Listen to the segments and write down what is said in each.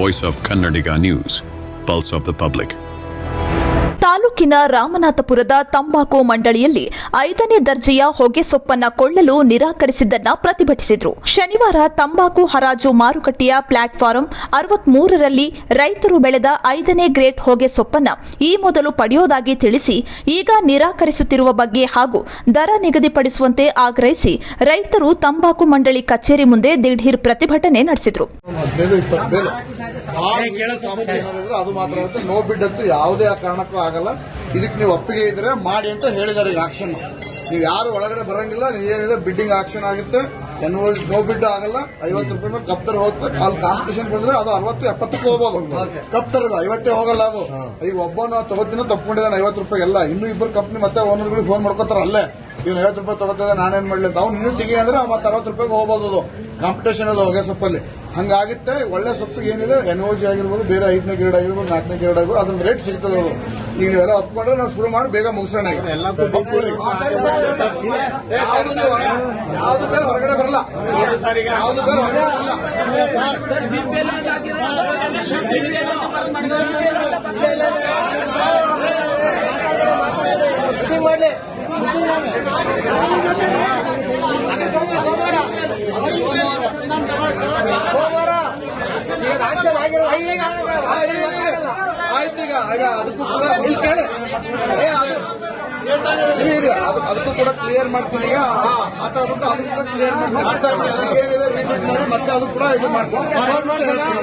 voice of Kannadiga News, pulse of the public. ತಾಲೂಕಿನ ರಾಮನಾಥಪುರದ ತಂಬಾಕು ಮಂಡಳಿಯಲ್ಲಿ ಐದನೇ ದರ್ಜೆಯ ಹೊಗೆ ಸೊಪ್ಪನ್ನ ಕೊಳ್ಳಲು ನಿರಾಕರಿಸಿದ್ದನ್ನ ಪ್ರತಿಭಟಿಸಿದ್ರು. ಶನಿವಾರ ತಂಬಾಕು ಹರಾಜು ಮಾರುಕಟ್ಟೆಯ ಪ್ಲಾಟ್ಫಾರಂ ಅರವತ್ಮೂರರಲ್ಲಿ ರೈತರು ಬೆಳೆದ ಐದನೇ ಗ್ರೇಟ್ ಹೊಗೆ ಸೊಪ್ಪನ್ನ ಈ ಮೊದಲು ಪಡೆಯೋದಾಗಿ ತಿಳಿಸಿ ಈಗ ನಿರಾಕರಿಸುತ್ತಿರುವ ಬಗ್ಗೆ ಹಾಗೂ ದರ ನಿಗದಿಪಡಿಸುವಂತೆ ಆಗ್ರಹಿಸಿ ರೈತರು ತಂಬಾಕು ಮಂಡಳಿ ಕಚೇರಿ ಮುಂದೆ ದಿಢೀರ್ ಪ್ರತಿಭಟನೆ ನಡೆಸಿದ್ರು. ಅದು ಮಾತ್ರ ಯಾವುದೇ ಕಾರಣಕ್ಕೂ ಆಗಲ್ಲ. ಇದಕ್ಕೆ ನೀವು ಒಪ್ಪಿಗೆ ಇದ್ರೆ ಮಾಡಿ ಅಂತ ಹೇಳಿದ್ದಾರೆ ಈಗ ಆಕ್ಷನ್ ನೀವು ಯಾರು ಒಳಗಡೆ ಬರಂಗಿಲ್ಲ ಏನಿದೆ ಬಿಡ್ಡಿಂಗ್ ಆಕ್ಷನ್ ಆಗುತ್ತೆ. ಎನ್ ನೋ ಬಿಡ್ ಆಗಲ್ಲ. ಐವತ್ತು ರೂಪಾಯಿ ಮೇಲೆ ಕಪ್ತರ ಹೋಗುತ್ತೆ. ಅಲ್ಲಿ ಕಾಂಪಿಟೇಷನ್ ಬಂದ್ರೆ ಅದು ಅರವತ್ತು ಎಪ್ಪತ್ತಕ್ಕೂ ಹೋಗ್ಬೋದು. ಇಲ್ಲ ಐವತ್ತೇ ಹೋಗಲ್ಲ ಅದು. ಈಗ ಒಬ್ಬನ ತಗೋತಿನ ತಪ್ಕೊಂಡಿದ್ದಾನೆ ಐವತ್ತು ರೂಪಾಯಿ ಎಲ್ಲ. ಇನ್ನು ಇಬ್ಬರು ಕಂಪ್ನಿ ಮತ್ತೆ ಓನರ್ಗಳಿಗೆ ಫೋನ್ ಮಾಡ್ಕೋತಾರ ಅಲ್ಲೇ. ಇವ್ನು ಐವತ್ತು ರೂಪಾಯಿ ತಗೋತದೆ ನಾನೇನ್ ಮಾಡ್ಲಿ ಅಂತ. ಅವ್ನು ಇನ್ನೂ ತೆಗಿ ಅಂದ್ರೆ ಮತ್ತೆ ಅರವತ್ತು ರೂಪಾಯಿಗೆ ಹೋಗ್ಬೋದು ಅದು. ಕಾಂಪಿಟೇಷನ್ ಅಲ್ಲಿ ಹೊಗೆ ಸೊಪ್ಪಲ್ಲಿ. ಹಂಗಾಗುತ್ತೆ ಒಳ್ಳೆ ಸೊಪ್ಪು ಏನಿದೆ ಎನ್ ಜಿ ಆಗಿರ್ಬೋದು ಬೇರೆ ಐದನೇ ಗ್ರೇಡ್ ಆಗಿರ್ಬೋದು ನಾಲ್ಕನೇ ಗ್ರೇಡ್ ಆಗಿರ್ಬೋದು ಅದೊಂದು ರೇಟ್ ಸಿಗ್ತದೆ ಅದು ಈಗ ನೀವೆಲ್ಲ ಹತ್ಕೊಂಡ್ರೆ ನಾವು ಶುರು ಮಾಡಿ ಬೇಗ ಮುಗಿಸೋಣ ಹೊರಗಡೆ- ಯಾವ್ದು ಬೇರೆ ಹೊರಗಡೆ ಬರಲ್ಲ ಯಾವ್ದು ಬೇರೆ ಹೊರಗಡೆ ಬರಲ್ಲ ಅದಕ್ಕೂ ಕೂಡ ಇಲ್ಲಿ ಕೇಳಿ ಏ, ಅದು- ಇರಿ, ಇರಿ, ಅದು- ಅದಕ್ಕೂ ಕೂಡ ಕ್ಲಿಯರ್ ಮಾಡ್ತೀನಿ ಈಗ ಹಾ, ಮಾತಾಡ್ಬಿಟ್ಟು ಅದಕ್ಕೂ ಕೂಡ ಕ್ಲಿಯರ್ ಮಾಡ್ತೀನಿ ಈಗ ಏನಿದೆ ರಿಪೀಟ್ ಮಾಡಿ ಮತ್ತೆ ಅದು ಕೂಡ ಇದು ಮಾಡ್ತೀನಿ ಮಾಡ್ಬಿಟ್ಟು ಹೇಳ್ತೀನಿ.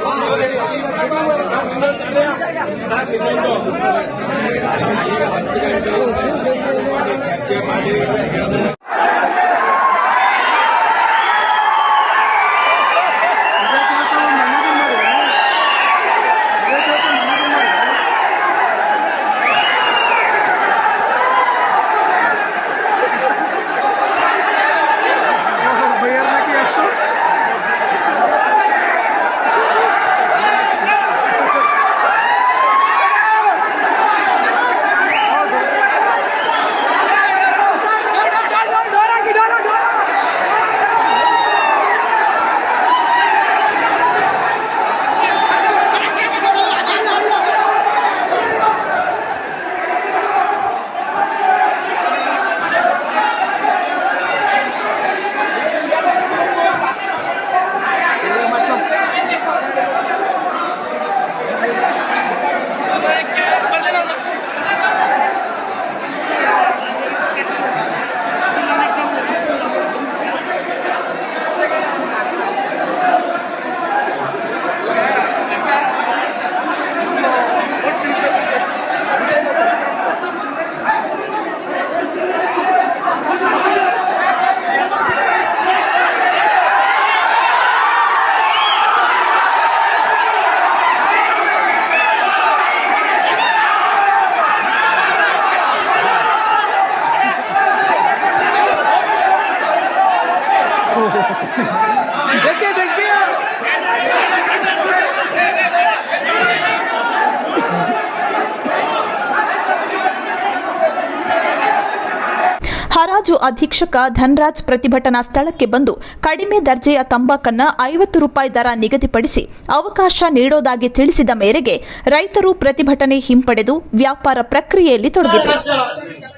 ಹರಾಜು ಅಧೀಕ್ಷಕ ಧನ್ರಾಜ್ ಪ್ರತಿಭಟನಾ ಸ್ಥಳಕ್ಕೆ ಬಂದು ಕಡಿಮೆ ದರ್ಜೆಯ ತಂಬಾಕನ್ನ ಐವತ್ತು ರೂಪಾಯಿ ದರ ನಿಗದಿಪಡಿಸಿ ಅವಕಾಶ ನೀಡೋದಾಗಿ ತಿಳಿಸಿದ ಮೇರೆಗೆ ರೈತರು ಪ್ರತಿಭಟನೆ ಹಿಂಪಡೆದು ವ್ಯಾಪಾರ ಪ್ರಕ್ರಿಯೆಯಲ್ಲಿ ತೊಡಗಿದರು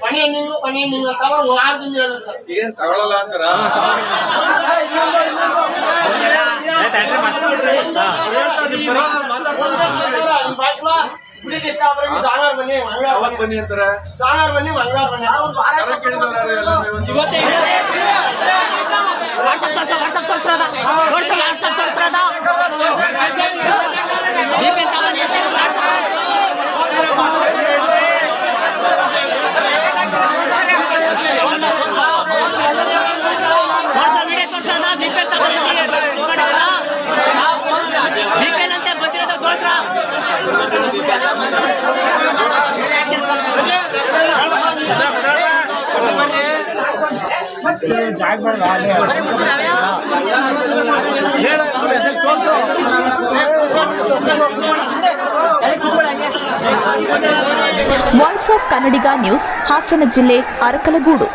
ಪನಿ ನೀವು ಪನಿ ನೀವು ಅಂತ ಒಂದು ಆರು ದಿನ ಹೇಳೋದು ಸರ್ ಏನ್ ತಗೊಳಲ್ಲ ಅಂತಾರ ಈ ಬಾಯ್ಕಲ ಸಾಣಾರ್ ಬನ್ನಿ ಮಂಗಳವಾರ ಯಾವತ್ ಬನ್ನಿ ಅಂತಾರ ಸಾಣಾರ್ ಬನ್ನಿ ಮಂಗಳವಾರ ಬನ್ನಿ ಯಾವತ್ತು ವಾರ ಕರೆ ಕೇಳಿದವ್ರು ಯಾರು ಎಲ್ಲ ಇವತ್ತು voice of Kannadiga news Hassan ಜಿಲ್ಲೆ ಅರಕಲಗೂಡು